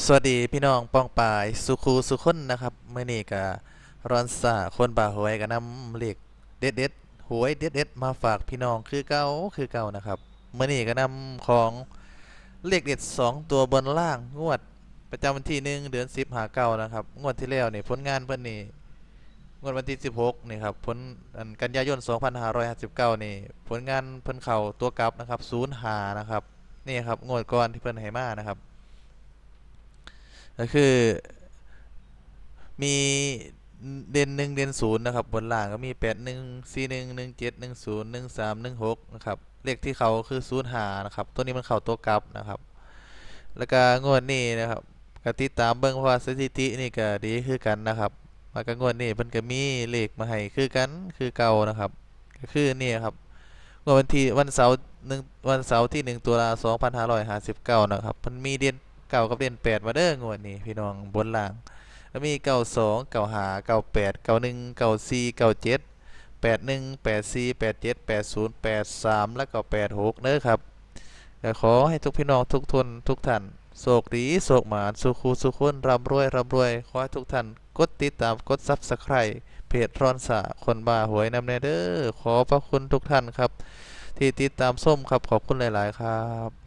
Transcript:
สวัสดีพี่น้องป้องปายสุขูสุคนนะครับเมื่อนี้ก็รอนสาคนป่าหวยก็นำเหลขเด็ดเด็ดหวยเด็ดเด็ดมาฝากพี่น้องคือเก่าคือเก่านะครับเมื่อนี้ก็นำของเลขเด็ดสองตัวบนล่างงวดประจำวันที่หนึ่งเดือนสิบหาเก้านะครับงวดที่แล้วนี่ผลงานเพิ่นนี่งวดวันที่สิบหกนี่ครับผลกันยายนสองพันห้าร้อยห้าสิบเก้านี่ผลงานเพิ่นเข่าตัวกลับนะครับศูนย์หานะครับนี่ครับงวดก่อนที่เพิ่นให้มานะครับ ก็คือ มีเด่นหนึ่งเด่นศูนย์นะครับ บนล่างก็มีแปดหนึ่งสี่หนึ่งหนึ่งเจ็ดหนึ่งศูนย์หนึ่งสามหนึ่งหกนะครับ เลขที่เขาคือศูนย์หานะครับ ตัวนี้มันเข้าตัวกลับนะครับ แล้วก็งวดนี้นะครับกติดตามเบิ่งเพราะว่าสถิตินี่ก็ดีคือกันนะครับมากงวดนี้เพิ่นก็มีเลขมาให้คือกันคือเก่านะครับ ก็คือนี่ครับงวดวันที่วันเสาร์หนึ่งวันเสาร์ที่หนึ่งตุลาสองพันห้าร้อยห้าสิบเก้านะครับมันมีเด่น เก่ากับเด่นแปดมาเด้องวดนี้พี่น้องบนล่าง แล้วมีเก่าสองเก่าหาเก่าแปดเก่าหนึ่งเก่าสี่เก่าเจ็ดแปดหนึ่งแปดสี่แปดเจ็ดแปดศูนย์แปดสามแล้วก็แปดหกเน้อครับก็ขอให้ทุกพี่น้องทุกทนทุกท่านโศกดีโศกหมานสุขูสุขคนร่ำรวยร่ำรวยขอให้ทุกท่านกดติดตามกดซับสไครต์เพจร้อนสะคนบ้าหวยนำเนเด้อขอพระคุณทุกท่านครับ ที่ติดตามส้มครับขอบคุณหลาย ๆ ครับ